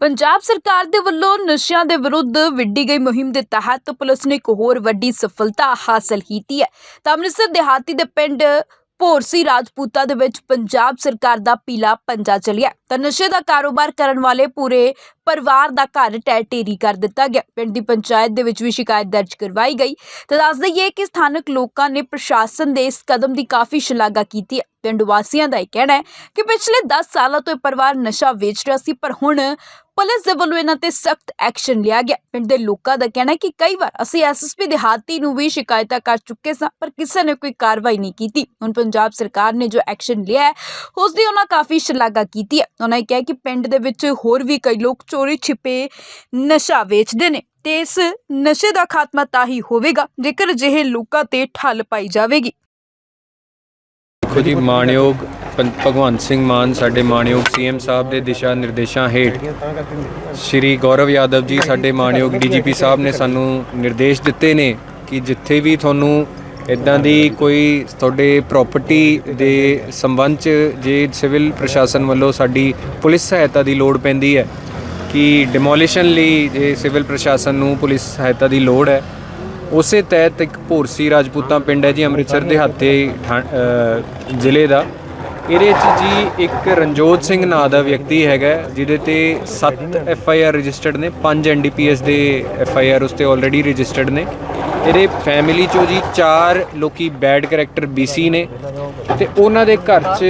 ਪੰਜਾਬ ਸਰਕਾਰ ਦੇ ਵੱਲੋਂ ਨਸ਼ਿਆਂ ਦੇ ਵਿਰੁੱਧ ਵਿੱਢੀ ਗਈ ਮੁਹਿੰਮ ਦੇ ਤਹਿਤ ਪੁਲਿਸ ਨੇ ਇੱਕ ਹੋਰ ਵੱਡੀ ਸਫਲਤਾ ਹਾਸਲ ਕੀਤੀ ਹੈ। ਤਾਂ ਅੰਮ੍ਰਿਤਸਰ ਦਿਹਾਤੀ ਦੇ ਪਿੰਡ ਭੋਰਸੀ ਰਾਜਪੂਤਾ ਦੇ ਵਿੱਚ ਪੰਜਾਬ ਸਰਕਾਰ ਦਾ ਪੀਲਾ ਪੰਜਾ ਚੱਲਿਆ। ਤਾਂ ਨਸ਼ੇ ਦਾ ਕਾਰੋਬਾਰ ਕਰਨ ਵਾਲੇ ਪੂਰੇ ਪਰਿਵਾਰ ਦਾ ਘਰ ਟੈ ਢੇਰੀ ਕਰ ਦਿੱਤਾ ਗਿਆ। ਪਿੰਡ ਦੀ ਪੰਚਾਇਤ ਦੇ ਵਿੱਚ ਵੀ ਸ਼ਿਕਾਇਤ ਦਰਜ ਕਰਵਾਈ ਗਈ। ਤਾਂ ਦੱਸ ਦਈਏ ਕਿ ਸਥਾਨਕ ਲੋਕਾਂ ਨੇ ਪ੍ਰਸ਼ਾਸਨ ਦੇ ਇਸ ਕਦਮ ਦੀ ਕਾਫੀ ਸ਼ਲਾਘਾ ਕੀਤੀ ਹੈ। ਪਿੰਡ ਵਾਸੀਆਂ ਦਾ ਇਹ ਕਹਿਣਾ ਹੈ ਕਿ ਪਿਛਲੇ 10 ਸਾਲਾਂ ਤੋਂ ਇਹ ਪਰਿਵਾਰ ਨਸ਼ਾ ਵੇਚ ਰਿਹਾ ਸੀ, ਪਰ ਹੁਣ ਪੁਲਿਸ ਦੇ ਵੱਲੋਂ ਇਹਨਾਂ ਤੇ ਸਖਤ ਐਕਸ਼ਨ ਲਿਆ ਗਿਆ। ਪਿੰਡ ਦੇ ਲੋਕਾਂ ਦਾ ਕਹਿਣਾ ਹੈ ਕਿ ਕਈ ਵਾਰ ਅਸੀਂ ਐਸਐਸਪੀ ਦਿਹਾਤੀ ਨੂੰ ਵੀ ਸ਼ਿਕਾਇਤਾਂ ਕਰ ਚੁੱਕੇ ਸਾਂ, ਪਰ ਕਿਸੇ ਨੇ ਕੋਈ ਕਾਰਵਾਈ ਨਹੀਂ ਕੀਤੀ। ਹੁਣ ਪੰਜਾਬ ਸਰਕਾਰ ਨੇ ਜੋ ਐਕਸ਼ਨ ਲਿਆ ਹੈ ਉਸ ਦੀ ਉਹਨਾਂ ਕਾਫੀ ਸ਼ਲਾਘਾ ਕੀਤੀ ਹੈ। ਉਹਨਾਂ ਨੇ ਕਿਹਾ ਕਿ ਪਿੰਡ ਦੇ ਵਿੱਚ ਹੋਰ ਵੀ ਕਈ ਲੋਕ ਚੋਰੀ ਛਿਪੇ ਨਸ਼ਾ ਵੇਚਦੇ ਨੇ ਤੇ ਇਸ ਨਸ਼ੇ ਦਾ ਖਾਤਮਾ ਤਾਂ ਹੀ ਹੋਵੇਗਾ, ਜੇਕਰ ਅਜਿਹੇ ਲੋਕਾਂ ਤੇ ਠੱਲ ਪਾਈ ਜਾਵੇਗੀ। ਦੇਖੋ ਜੀ, ਮਾਣਯੋਗ ਭਗਵੰਤ ਸਿੰਘ ਮਾਨ ਸਾਡੇ ਮਾਣਯੋਗ ਸੀਐਮ ਸਾਹਿਬ ਦੇ ਦਿਸ਼ਾ ਨਿਰਦੇਸ਼ਾਂ ਹੇਠ ਸ਼੍ਰੀ ਗੌਰਵ ਯਾਦਵ ਜੀ ਸਾਡੇ ਮਾਣਯੋਗ ਡੀਜੀਪੀ ਸਾਹਿਬ ਨੇ ਸਾਨੂੰ ਨਿਰਦੇਸ਼ ਦਿੱਤੇ ਨੇ ਕਿ ਜਿੱਥੇ ਵੀ ਤੁਹਾਨੂੰ ਇਦਾਂ ਦੀ ਕੋਈ ਤੁਹਾਡੇ ਪ੍ਰਾਪਰਟੀ ਦੇ ਸੰਬੰਧ ਚ ਜੇ ਸਿਵਲ ਪ੍ਰਸ਼ਾਸਨ ਵੱਲੋਂ ਸਾਡੀ ਪੁਲਿਸ ਸਹਾਇਤਾ ਦੀ ਲੋੜ ਪੈਂਦੀ ਹੈ ਕਿ ਡਿਮੋਲੀਸ਼ਨ ਲਈ ਜੇ ਸਿਵਲ ਪ੍ਰਸ਼ਾਸਨ ਨੂੰ ਪੁਲਿਸ ਸਹਾਇਤਾ ਦੀ ਲੋੜ ਹੈ, ਉਸੇ ਤਹਿਤ ਇੱਕ ਭੋਰਸੀ ਰਾਜਪੂਤਾਂ ਪਿੰਡ ਹੈ ਜੀ ਅੰਮ੍ਰਿਤਸਰ ਦੇ ਹੱਥੇ ਜ਼ਿਲ੍ਹੇ ਦਾ। ਇਹਦੇ 'ਚ ਜੀ ਇੱਕ ਰਣਜੋਤ ਸਿੰਘ ਨਾਂ ਦਾ ਵਿਅਕਤੀ ਹੈਗਾ, ਜਿਹਦੇ ਤੇ 7 ਐਫ ਆਈ ਆਰ ਰਜਿਸਟਰਡ ਨੇ 5 ਐਨ ਡੀ ਪੀ ਐਸ ਦੇ ਐਫ ਆਈ ਆਰ ਉਸ ਤੇ ਆਲਰੇਡੀ ਰਜਿਸਟਰਡ ਨੇ। ਇਹਦੇ ਫੈਮਿਲੀ ਚੋਂ ਜੀ ਚਾਰ ਲੋਕੀ ਬੈਡ ਕੈਰੈਕਟਰ ਬੀਸੀ ਨੇ ਤੇ ਉਹਨਾਂ ਦੇ ਘਰ 'ਚ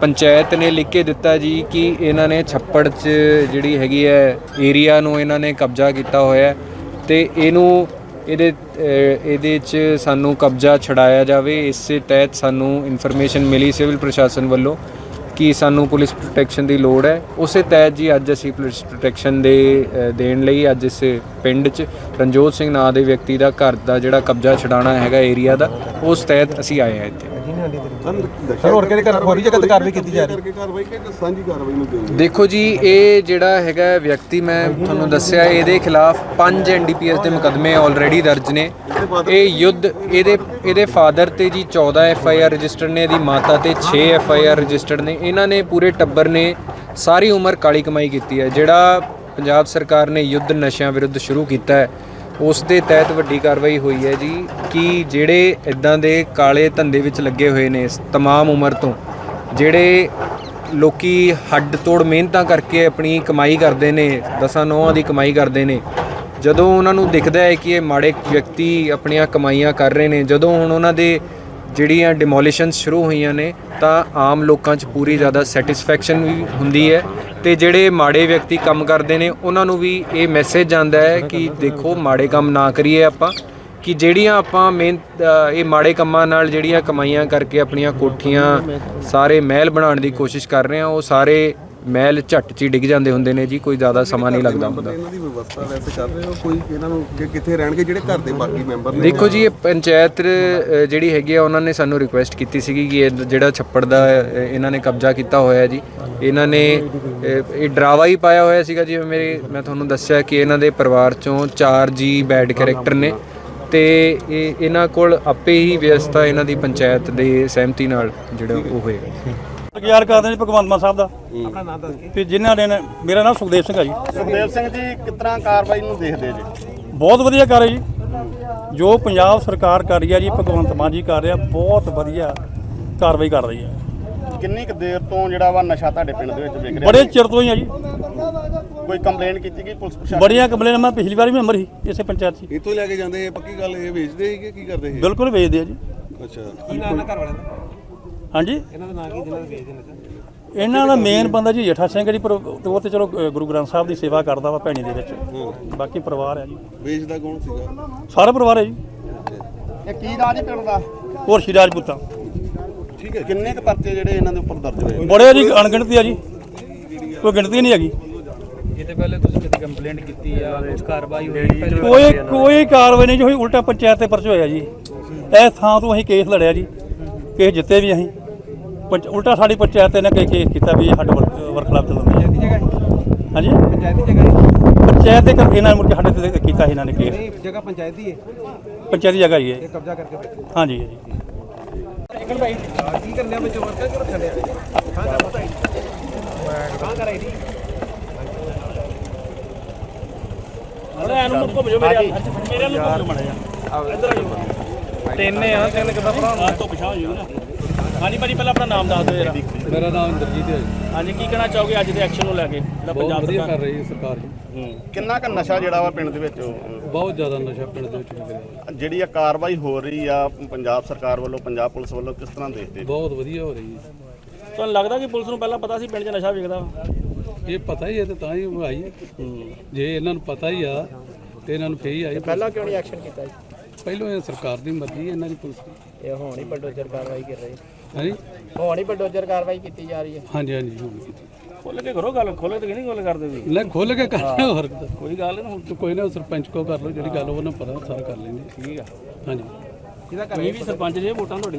ਪੰਚਾਇਤ ਨੇ ਲਿਖ ਕੇ ਦਿੱਤਾ ਜੀ ਕਿ ਇਹਨਾਂ ਨੇ ਛੱਪੜ 'ਚ ਜਿਹੜੀ ਹੈਗੀ ਹੈ ਏਰੀਆ ਨੂੰ ਇਹਨਾਂ ਨੇ ਕਬਜ਼ਾ ਕੀਤਾ ਹੋਇਆ ਹੈ ਤੇ ਇਹਨੂੰ ਇਹਦੇ ਇਹਦੇ 'ਚ ਸਾਨੂੰ ਕਬਜ਼ਾ ਛਡਾਇਆ ਜਾਵੇ। ਇਸ ਤਹਿਤ ਸਾਨੂੰ ਇਨਫੋਰਮੇਸ਼ਨ ਮਿਲੀ ਸਿਵਲ ਪ੍ਰਸ਼ਾਸਨ ਵੱਲੋਂ ਕਿ ਸਾਨੂੰ ਪੁਲਿਸ ਪ੍ਰੋਟੈਕਸ਼ਨ ਦੀ ਲੋੜ ਹੈ। ਉਸੇ ਤਹਿਤ ਜੀ ਅੱਜ ਅਸੀਂ ਪੁਲਿਸ ਪ੍ਰੋਟੈਕਸ਼ਨ ਦੇ ਦੇਣ ਲਈ ਅੱਜ ਇਸ ਪਿੰਡ 'ਚ ਰਣਜੋਤ ਸਿੰਘ ਨਾਂ ਦੇ ਵਿਅਕਤੀ ਦਾ ਘਰ ਦਾ ਜਿਹੜਾ ਕਬਜ਼ਾ ਛਡਾਣਾ ਹੈਗਾ ਏਰੀਆ ਦਾ, ਉਸ ਤਹਿਤ ਅਸੀਂ ਆਏ ਹਾਂ ਇੱਥੇ। ਸਰ ਹੋਰ ਕਿਹੜੇ ਕਰ ਹੋਰੀ ਜਗ੍ਹਾ ਤੇ ਕਾਰਵਾਈ ਕੀਤੀ ਜਾ ਰਹੀ? ਕਰਕੇ ਕਾਰਵਾਈ ਕਿ ਸਾਂਝੀ ਕਾਰਵਾਈ ਨੂੰ ਦਿਓ ਦੇਖੋ ਜੀ ਇਹ ਜਿਹੜਾ ਹੈਗਾ ਵਿਅਕਤੀ ਮੈਂ ਤੁਹਾਨੂੰ ਦੱਸਿਆ ਇਹਦੇ ਖਿਲਾਫ 5 ਐਨਡੀਪੀਐਸ ਦੇ ਮੁਕਦਮੇ ਆਲਰੇਡੀ ਦਰਜ ਨੇ। ਇਹ ਯੁੱਧ ਇਹਦੇ ਇਹਦੇ ਫਾਦਰ ਤੇ ਜੀ 14 ਐਫਆਈਆਰ ਰਜਿਸਟਰਡ ਨੇ ਇਹਦੀ ਮਾਤਾ ਤੇ 6 ਐਫਆਈਆਰ ਰਜਿਸਟਰਡ ਨੇ। ਇਹਨਾਂ ਨੇ ਪੂਰੇ ਟੱਬਰ ਨੇ ਸਾਰੀ ਉਮਰ ਕਾਲੀ ਕਮਾਈ ਕੀਤੀ ਹੈ। ਜਿਹੜਾ ਪੰਜਾਬ ਸਰਕਾਰ ਨੇ ਯੁੱਧ ਨਸ਼ਿਆਂ ਵਿਰੁੱਧ ਸ਼ੁਰੂ ਕੀਤਾ ਹੈ ਉਸ ਦੇ ਤਹਿਤ ਵੱਡੀ ਕਾਰਵਾਈ ਹੋਈ ਹੈ ਜੀ ਕਿ ਜਿਹੜੇ ਇਦਾਂ ਦੇ ਕਾਲੇ ਧੰਦੇ ਵਿੱਚ ਲੱਗੇ ਹੋਏ ਨੇ ਇਸ तमाम ਉਮਰ ਤੋਂ ਜਿਹੜੇ ਲੋਕੀ ਹੱਡ ਤੋੜ ਮਿਹਨਤਾਂ ਕਰਕੇ ਆਪਣੀ ਕਮਾਈ ਕਰਦੇ ਨੇ ਦਸਾਂ ਨੌਹਾਂ ਦੀ ਕਮਾਈ ਕਰਦੇ ਨੇ ਜਦੋਂ ਉਹਨਾਂ ਨੂੰ ਦਿਖਦਾ ਹੈ ਕਿ ਇਹ ਮਾੜੇ ਵਿਅਕਤੀ ਆਪਣੀਆਂ ਕਮਾਈਆਂ ਕਰ ਰਹੇ ਨੇ ਜਦੋਂ ਹੁਣ ਉਹਨਾਂ ਦੇ ਜਿਹੜੀਆਂ ਡਿਮੋਲੀਸ਼ਨਸ ਸ਼ੁਰੂ ਹੋਈਆਂ ਨੇ ਤਾਂ ਆਮ ਲੋਕਾਂ 'ਚ ਪੂਰੀ ਜ਼ਿਆਦਾ ਸੈਟੀਸਫੈਕਸ਼ਨ ਵੀ ਹੁੰਦੀ ਹੈ ਤੇ ਜਿਹੜੇ ਮਾੜੇ ਵਿਅਕਤੀ ਕੰਮ ਕਰਦੇ ਨੇ, ਉਹਨਾਂ ਨੂੰ ਵੀ ਇਹ ਮੈਸੇਜ ਜਾਂਦਾ ਹੈ ਕਿ ਦੇਖੋ, ਮਾੜੇ ਕੰਮ ਨਾ ਕਰੀਏ ਆਪਾਂ, ਕਿ ਜਿਹੜੀਆਂ ਆਪਾਂ ਮਿਹਨਤ ਇਹ ਮਾੜੇ ਕੰਮਾਂ ਨਾਲ ਜਿਹੜੀਆਂ ਕਮਾਈਆਂ ਕਰਕੇ ਆਪਣੀਆਂ ਕੋਠੀਆਂ ਸਾਰੇ ਮਹਿਲ ਬਣਾਉਣ ਦੀ ਕੋਸ਼ਿਸ਼ ਕਰ ਰਹੇ ਆ ਉਹ ਸਾਰੇ ਮਹਿਲ ਝੱਟ 'ਚ ਹੀ ਡਿੱਗ ਜਾਂਦੇ ਹੁੰਦੇ ਨੇ ਜੀ ਕੋਈ ਜ਼ਿਆਦਾ ਸਮਾਂ ਨਹੀਂ ਲੱਗਦਾ ਹੁੰਦਾ। ਇਹਨਾਂ ਦੀ ਵਿਵਸਥਾ ਵੈਸੇ ਕਰ ਰਹੇ ਹੋ? ਕੋਈ ਇਹਨਾਂ ਨੂੰ ਕਿ ਕਿੱਥੇ ਰਹਿਣਗੇ ਜਿਹੜੇ ਘਰ ਦੇ ਬਾਕੀ ਮੈਂਬਰ ਨੇ? ਦੇਖੋ ਜੀ ਇਹ ਪੰਚਾਇਤ ਅ, ਜਿਹੜੀ ਹੈਗੀ ਆ ਉਹਨਾਂ ਨੇ ਸਾਨੂੰ ਰਿਕੁਐਸਟ ਕੀਤੀ ਸੀਗੀ ਕਿ ਇਹ ਜਿਹੜਾ ਛੱਪੜ ਦਾ ਅ, ਇਹਨਾਂ ਨੇ ਕਬਜ਼ਾ ਕੀਤਾ ਹੋਇਆ ਜੀ। ਇਹਨਾਂ ਨੇ ਅ, ਇਹ ਡਰਾਵਾ ਹੀ ਪਾਇਆ ਹੋਇਆ ਸੀਗਾ ਜੀ ਮੇਰੇ ਮੈਂ ਤੁਹਾਨੂੰ ਦੱਸਿਆ ਕਿ ਇਹਨਾਂ ਦੇ ਪਰਿਵਾਰ ਚੋਂ 4 ਜੀ ਬੈਡ ਕੈਰੈਕਟਰ ਨੇ ਤੇ ਇਹ ਇਹਨਾਂ ਕੋਲ ਆਪੇ ਹੀ ਵਿਵਸਥਾ ਇਹਨਾਂ ਦੀ ਪੰਚਾਇਤ ਦੇ ਸਹਿਮਤੀ ਨਾਲ ਜਿਹੜਾ ਉਹ ਹੋਏਗਾ। ਗੁਜ਼ਾਰ ਕਰਦੇ ਜੀ ਭਗਵੰਤ ਮਾਨ ਸਾਹਿਬ ਦਾ। ਆਪਣਾ ਨਾਮ ਦੱਸ ਕੇ। ਜਿਨ੍ਹਾਂ ਨੇ ਮੇਰਾ ਨਾਮ ਸੁਖਦੇਵ ਸਿੰਘ ਹੈ ਜੀ। ਸੁਖਦੇਵ ਸਿੰਘ ਜੀ ਕਿਸ ਤਰ੍ਹਾਂ ਕਾਰਵਾਈ ਨੂੰ ਦੇਖਦੇ ਜੀ? ਬਹੁਤ ਵਧੀਆ ਕਰ ਰਹੀ ਜੀ। ਜੋ ਪੰਜਾਬ ਸਰਕਾਰ ਕਰ ਰਹੀ ਹੈ ਜੀ ਭਗਵੰਤ ਮਾਨ ਜੀ ਕਰ ਰਿਹਾ ਬਹੁਤ ਵਧੀਆ ਕਾਰਵਾਈ ਕਰ ਰਹੀ ਹੈ ਕਿੰਨੀ ਕੁ ਦੇਰ ਤੋਂ ਜਿਹੜਾ ਵਾ ਨਸ਼ਾ ਤੁਹਾਡੇ ਪਿੰਡ ਦੇ ਵਿੱਚ ਵਿਕ ਰਿਹਾ? ਬੜੇ ਚਿਰ ਤੋਂ ਹੀ ਆ ਜੀ। ਕੋਈ ਕੰਪਲੇਂਟ ਕੀਤੀ ਗਈ ਪੁਲਿਸ ਪ੍ਰਸ਼ਾਸਨ ਬੜੀਆਂ ਕੰਪਲੇਨ ਮੈਂ ਪਿਛਲੀ ਵਾਰ ਵੀ ਮੈਂਬਰ ਸੀ ਇਸੇ ਪੰਚਾਇਤ ਇੱਥੋਂ ਹੀ ਲੈ ਕੇ ਜਾਂਦੇ ਇਹ ਪੱਕੀ ਗੱਲ ਇਹ ਵੇਚਦੇ ਸੀ ਕਿ ਕੀ ਕਰਦੇ ਇਹ ਬਿਲਕੁਲ ਵੇਚਦੇ ਆ ਜੀ। ਅੱਛਾ। ਹਾਂਜੀ? ਇਹਨਾਂ ਦਾ ਨਾਂ ਕੀ ਜਿਹਨਾਂ ਦੇ ਵੇਚਦੇ ਨੇ ਇਹਨਾਂ ਦਾ ਮੇਨ ਬੰਦਾ ਜੀ ਜੇਠਾ ਸਿੰਘ ਜੀ ਪਰ ਉਹ ਤੇ ਚਲੋ ਗੁਰੂ ਗ੍ਰੰਥ ਸਾਹਿਬ ਦੀ ਸੇਵਾ ਕਰਦਾ ਵਾ ਭੈਣੀ ਦੇ ਵਿੱਚ। ਬਾਕੀ ਪਰਿਵਾਰ ਹੈ ਜੀ। ਵੇਚਦਾ ਕੌਣ ਸੀਗਾ? ਸਾਰਾ ਪਰਿਵਾਰ ਹੈ ਜੀ। ਇਹ ਕੀ ਰਾਜ ਪਿੰਡ ਦਾ? ਹੋਰ ਸ਼੍ਰੀ ਰਾਜਪੂਤਾਂ ਠੀਕ ਹੈ ਕਿੰਨੇ ਕੁ ਪਰਚੇ ਜਿਹੜੇ ਇਹਨਾਂ ਦੇ ਉੱਪਰ ਦਰਜ ਹੋਏ? ਬੜੇ ਜੀ ਅਣਗਿਣਤੀ ਆ ਜੀ। ਕੋਈ ਗਿਣਤੀ ਨਹੀਂ ਹੈਗੀ। ਇਹਦੇ ਪਹਿਲੇ ਤੁਸੀਂ ਕਿਤੇ ਕੰਪਲੇਂਟ ਕੀਤੀ ਆ ਕੁਝ ਕਾਰਵਾਈ ਹੋਈ ਕੋਈ ਕੋਈ ਕਾਰਵਾਈ ਨਹੀਂ ਜੀ ਹੋਈ ਉਲਟਾ ਪੰਚਾਇਤ ਤੇ ਪਰਚ ਹੋਇਆ ਜੀ। ਇਸ ਥਾਂ ਤੋਂ ਅਸੀਂ ਕੇਸ ਲੜਿਆ ਜੀ। ਕੇਸ ਜਿੱਤੇ ਵੀ ਅਸੀਂ। ਪੰਚ- ਉਲਟਾ ਸਾਡੀ ਪੰਚਾਇਤ ਨੇ ਕੇਸ ਕੀਤਾ ਵੀ ਇਹ ਸਾਡੇ ਵਰਖਲਾਫ ਚੱਲਦੀ ਹੈ ਜਗ੍ਹਾ ਹਾਂਜੀ? ਪੰਚਾਇਤ ਦੇ ਕਰਕੇ ਇਹਨਾਂ ਨੇ ਸਾਡੇ ਤੇ ਕੀਤਾ ਇਹਨਾਂ ਨੇ ਕੇਸ ਨਹੀਂ ਜਗ੍ਹਾ ਪੰਚਾਇਤੀ ਹੈ। ਪੰਚਾਇਤੀ ਜਗ੍ਹਾ ਹੀ ਹੈ। ਕਬਜ਼ਾ ਕਰਕੇ ਬੈਠੇ ਹਾਂਜੀ। ਜੀ ਕੀ ਕਰਨੇ ਆ ਵਿੱਚ ਵਰਤਾ ਕਰ ਛੱਡਿਆ ਹਾਂ ਦਾ ਪਤਾ ਹੀ ਹਾਂ ਕਰਾਈ ਦੀ ਤਿੰਨੇ ਆ ਤਿੰਨ ਕਿਦਾਂ ਭਰਾ ਤੋਂ ਪਛਾਣ ਹੋ ਜੂਗਾ ਹਾਂਜੀ ਭਾਜੀ ਪਹਿਲਾਂ ਆਪਣਾ ਨਾਮ ਦੱਸ ਦਿਓ ਜਰਾ। ਮੇਰਾ ਨਾਮ ਇੰਦਰਜੀਤ ਹੈ ਜੀ। ਹਾਂਜੀ ਕੀ ਕਹਿਣਾ ਚਾਹੋਗੇ ਅੱਜ ਦੇ ਐਕਸ਼ਨ ਨੂੰ ਲੈ ਕੇ? ਜਿਹੜਾ ਬਹੁਤ ਪੰਜਾਬ ਵਧੀਆ ਸਰਕਾਰ ਕਰ ਰਹੀ ਹੈ ਸਰਕਾਰ ਜੀ। ਹੂੰ। ਕਿੰਨਾ ਕ ਨਸ਼ਾ ਜਿਹੜਾ ਵਾ ਪਿੰਡ ਦੇ ਵਿੱਚ? ਬਹੁਤ ਜ਼ਿਆਦਾ ਨਸ਼ਾ ਪਿੰਡ ਦੇ ਵਿੱਚ ਵਿਕ ਰਿਹਾ ਜਿਹੜੀ ਆ ਕਾਰਵਾਈ ਹੋ ਰਹੀ ਆ ਪੰਜਾਬ ਸਰਕਾਰ ਵੱਲੋਂ ਪੰਜਾਬ ਪੁਲਿਸ ਵੱਲੋਂ ਕਿਸ ਤਰ੍ਹਾਂ ਦੇਖਦੇ ਬਹੁਤ ਵਧੀਆ ਹੋ ਰਹੀ ਹੈ। ਤੁਹਾਨੂੰ ਲੱਗਦਾ ਕਿ ਪੁਲਿਸ ਨੂੰ ਪਹਿਲਾਂ ਪਤਾ ਸੀ ਪਿੰਡ 'ਚ ਨਸ਼ਾ ਵਿਕਦਾ ਵਾ? ਇਹ ਪਤਾ ਹੀ ਹੈ ਤੇ ਤਾਂ ਹੀ ਉਹ ਆਈ ਹੈ। ਜੇ ਇਹਨਾਂ ਨੂੰ ਪਤਾ ਹੀ ਆ ਤੇ ਇਹਨਾਂ ਨੂੰ ਫੇਰ ਹੀ ਆਈ। ਪਹਿਲਾਂ ਕਿਉਂ ਨਹੀਂ ਐਕਸ਼ਨ ਕੀਤਾ ਜੀ? ਪਹਿਲਾਂ ਇਹ ਸਰਕਾਰ ਦੀ ਮਰਜ਼ੀ ਹੈ ਇਹਨਾਂ ਦੀ ਪੁਲਿਸ ਦੀ। ਇਹ ਹੁਣ ਹੀ ਬਲਡੋਜ਼ਰ ਕਾਰਵਾਈ ਕਰ ਰਹੇ। ਹਾਂਜੀ ਹੁਣ ਹੀ ਬਲਡੋਜ਼ਰ ਕਾਰਵਾਈ ਕੀਤੀ ਜਾ ਰਹੀ ਹੈ। ਹਾਂਜੀ ਹਾਂਜੀ ਹੁਣ ਕੀਤੀ। ਖੋਲ ਕੇ ਕਰੋ ਗੱਲ ਖੋਲੇ ਤੇ ਨਹੀਂ ਗੱਲ ਕਰਦੇ ਵੀ ਲੈ ਖੋਲ ਕੇ ਕਰਨਾ ਹੋਰ। ਤਾਂ। ਕੋਈ ਗੱਲ ਨਹੀਂ ਹੁਣ ਤੂੰ ਕੋਈ ਨਾ ਸਰਪੰਚ ਕੋ ਕਰ ਲਓ ਜਿਹੜੀ ਗੱਲ ਉਹਨਾਂ ਪਤਾ ਸਾਰਾ ਕਰ ਲੈਂਦੇ। ਠੀਕ ਆ। ਹਾਂਜੀ। ਤੁਸੀਂ ਵੀ ਸਰਪੰਚ ਜੇ ਵੋਟਾਂ ਤੁਹਾਡੀਆਂ